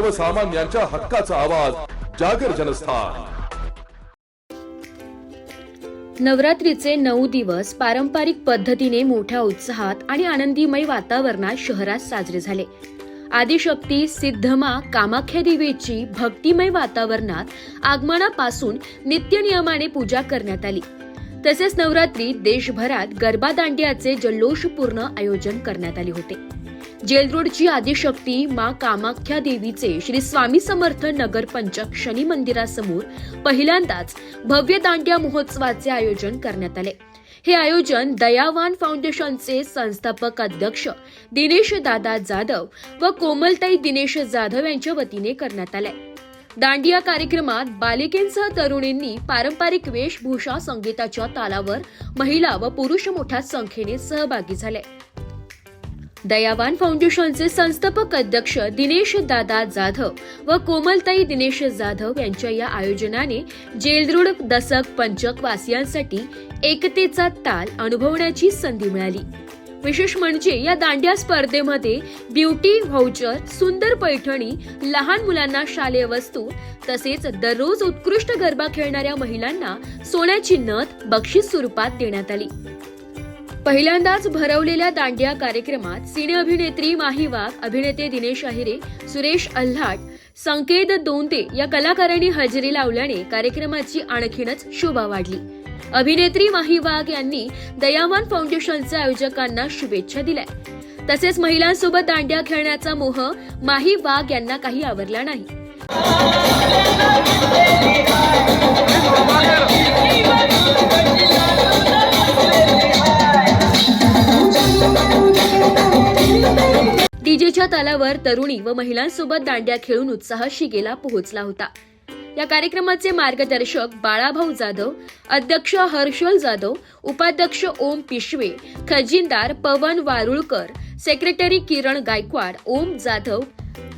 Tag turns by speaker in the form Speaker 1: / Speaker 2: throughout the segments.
Speaker 1: सर्वसामान्यांच्या हक्काचा आवाज जागर जनस्थान.
Speaker 2: नवरात्रीचे नऊ दिवस पारंपरिक पद्धतीने मोठ्या उत्साहात आणि आनंदीमय वातावरणात शहरात साजरे झाले. आदिशक्ती सिद्धमा कामाख्या देवीची भक्तिमय वातावरणात आगमनापासून नित्यनियमाने पूजा करण्यात आली. तसेच नवरात्री देशभरात गरबा दांडियाचे जल्लोषपूर्ण आयोजन करण्यात आले होते. जेलरोडची आदिशक्ती मा कामाख्या देवीचे श्री स्वामी समर्थ नगर पंचक शनी मंदिरासमोर पहिल्यांदाच भव्य दांडिया महोत्सवाचे आयोजन करण्यात आले. हे आयोजन दयावान फाउंडेशनचे संस्थापक अध्यक्ष दिनेश दादा जाधव व कोमलताई दिनेश जाधव यांच्या वतीने करण्यात आले. दांडिया कार्यक्रमात बालिकेंसह तरुणींनी पारंपरिक वेशभूषा संगीताच्या तालावर महिला व पुरुष मोठ्या संख्येने सहभागी झाले. दयावान फाउंडेशनचे संस्थापक अध्यक्ष दिनेश दादा जाधव व कोमलताई दिनेश जाधव यांच्या या आयोजनाने जेलदृढ दसक पंचक वासियांसाठी एकतेचा ताल अनुभवण्याची संधी मिळाली. विशेष म्हणजे या दांड्या स्पर्धेमध्ये ब्युटी व्हाउचर सुंदर पैठणी लहान मुलांना शालेय वस्तू तसेच दररोज उत्कृष्ट गरबा खेळणाऱ्या महिलांना सोन्याची नथ बक्षीस स्वरूपात देण्यात आली. पहिल्यांदाच भरवलेल्या दांडिया कार्यक्रमात सिने अभिनेत्री माही वाघ अभिनेते दिनेश अहिरे सुरेश अल्हाट संकेत दोंदे या कलाकारांनी हजेरी लावल्याने कार्यक्रमाची आणखीनच शोभा वाढली. अभिनेत्री माही वाघ यांनी दयावान फाउंडेशनच्या आयोजकांना शुभेच्छा दिल्या. तसेच महिलांसोबत दांडिया खेळण्याचा मोह माही वाघ यांना काही आवरला नाही. डीजेच्या आल्यावर तरुणी व महिलांसोबत दांड्या खेळून उत्साह शिगेला पोहोचला होता. या कार्यक्रमाचे मार्गदर्शक बाळाभाऊ जाधव अध्यक्ष हर्षल जाधव उपाध्यक्ष ओम पिशवे खजिनदार पवन वारुळकर सेक्रेटरी किरण गायकवाड ओम जाधव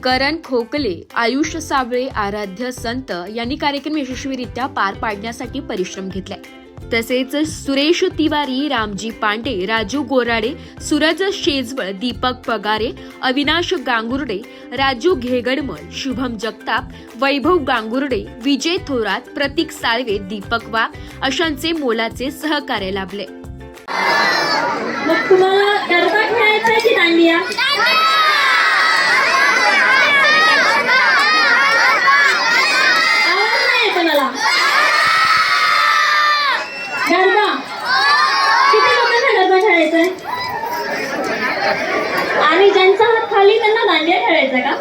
Speaker 2: करण खोकले आयुष साबळे आराध्य संत यांनी कार्यक्रम यशस्वीरित्या पार पाडण्यासाठी परिश्रम घेतले तसेच सुरेश तिवारी रामजी पांडे राजू गोराडे सूरज शेजवळ दीपक पगारे अविनाश गांगुर्डे राजू घेगडमल शुभम जगताप वैभव गांगुर्डे विजय थोरात प्रतीक साळवे दीपक वाघ अशांचे मोलाचे सहकार्य लाभले.
Speaker 3: मग तुम्हाला गरबा खेळायचा आहे की दांडिया आवाज नाही येतो मला गरबा किती लोकांना गरबा खेळायचा आहे आणि ज्यांचा हात खाली त्यांना दांडिया खेळायचा का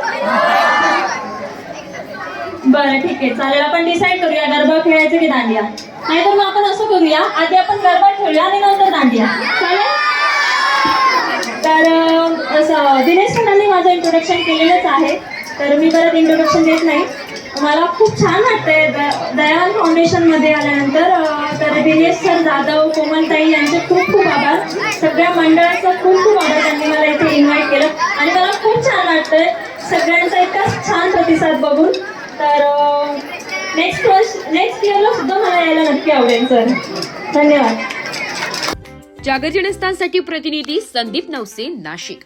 Speaker 3: बरं ठीक आहे. चालेल आपण डिसाईड करूया. गरबा खेळायचं की दांडिया? नाही तर मग आपण असं करूया आधी आपण गरबा खेळूया आणि नंतर दांडिया. चालेल? तर असं दिनेश सरांनी माझं इंट्रोडक्शन केलेलंच आहे. तर मी परत इंट्रोडक्शन देत नाही. मला खूप छान वाटतंय दयाल फाउंडेशनमध्ये आल्यानंतर तर दिनेश सर जाधव कोमलताई यांचे खूप खूप आभार. सगळ्या मंडळाचा खूप खूप आभार. त्यांनी मला इथे इन्व्हाइट केलं. आणि मला खूप छान वाटतंय सगळ्यांचा इतका छान प्रतिसाद बघून. तर नेक्स्ट वर्ष नेक्स्ट इयरला सुद्धा मला यायला नक्की आवडेल सर धन्यवाद.
Speaker 2: जागरजनस्थानसाठी प्रतिनिधी संदीप नवसे नाशिक.